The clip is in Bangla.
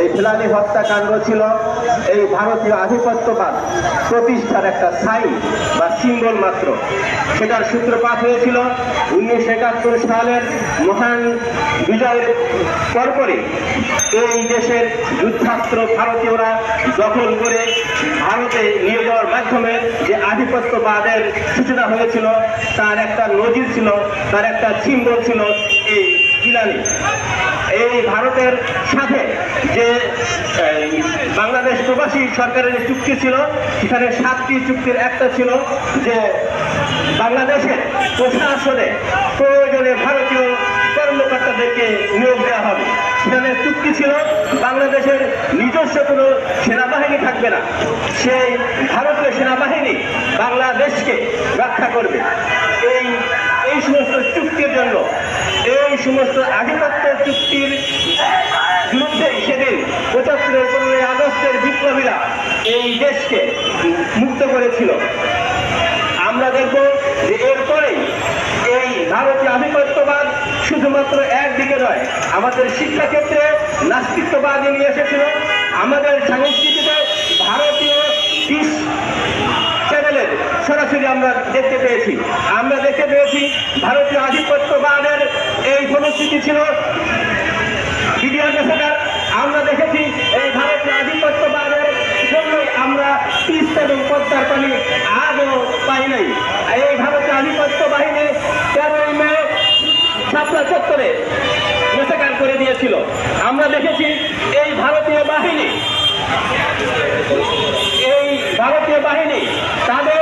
এই ফিলানি হত্যাকাণ্ড ছিল এই ভারতীয় আধিপত্যবাদ প্রতিষ্ঠার একটা সাই বা সিম্বল মাত্র। সেটার সূত্রপাত হয়েছিল উনিশশো একাত্তর সালের মহান বিজয়ের পরপরই। এই দেশের যুদ্ধাস্ত্র ভারতীয়রা দখল করে ভারতে নিয়ে যাওয়ার মাধ্যমে যে আধিপত্যবাদের সূচনা হয়েছিল, তার একটা নজির ছিল, তার একটা সিম্বল ছিল এই ফিলানি এই ভারতের সাথে যে বাংলাদেশ প্রবাসী সরকারের চুক্তি ছিল, সেখানে সাতটি চুক্তির একটা ছিল যে, বাংলাদেশের প্রশাসনে প্রয়োজনে ভারতীয় কর্মকর্তাদেরকে নিয়োগ দেওয়া হবে। সেখানে চুক্তি ছিল, বাংলাদেশের নিজস্ব কোনো সেনাবাহিনী থাকবে না। সেই ভারতীয় সেনাবাহিনী বাংলাদেশকে রক্ষা করবে এই এই সমস্ত চুক্তির জন্য এই সমস্ত আধিপত্য চুক্তির বিরুদ্ধে সেদিন পঁচাত্তরের পনেরোই আগস্টের বিপ্লবীরা এই দেশকে মুক্ত করেছিল। আমরা দেখব যে এরপরেই এই ভারতীয় আধিপত্যবাদ শুধুমাত্র একদিকে নয়, আমাদের শিক্ষাক্ষেত্রে নাস্তিত্ববাদী নিয়ে এসেছিল। আমাদের সংস্কৃতিতে ভারতীয় চ্যানেলের সরাসরি আমরা দেখতে পেয়েছি। আমরা দেখতে পেয়েছি ভারতীয় আধিপত্যবাদের পরিস্থিতি ছিল। আমরা দেখেছি এই ভারতীয় আধিপত্যবাদের জন্যই আমরা তিস্তা এবং পদ্মার পানি আজও পাই নাই। এই ভারতীয় আধিপত্য বাহিনী তেরোই মে ছাত্রা চত্বরে মেসাকার করে দিয়েছিল। আমরা দেখেছি, এই ভারতীয় বাহিনী, এই ভারতীয় বাহিনী তাদের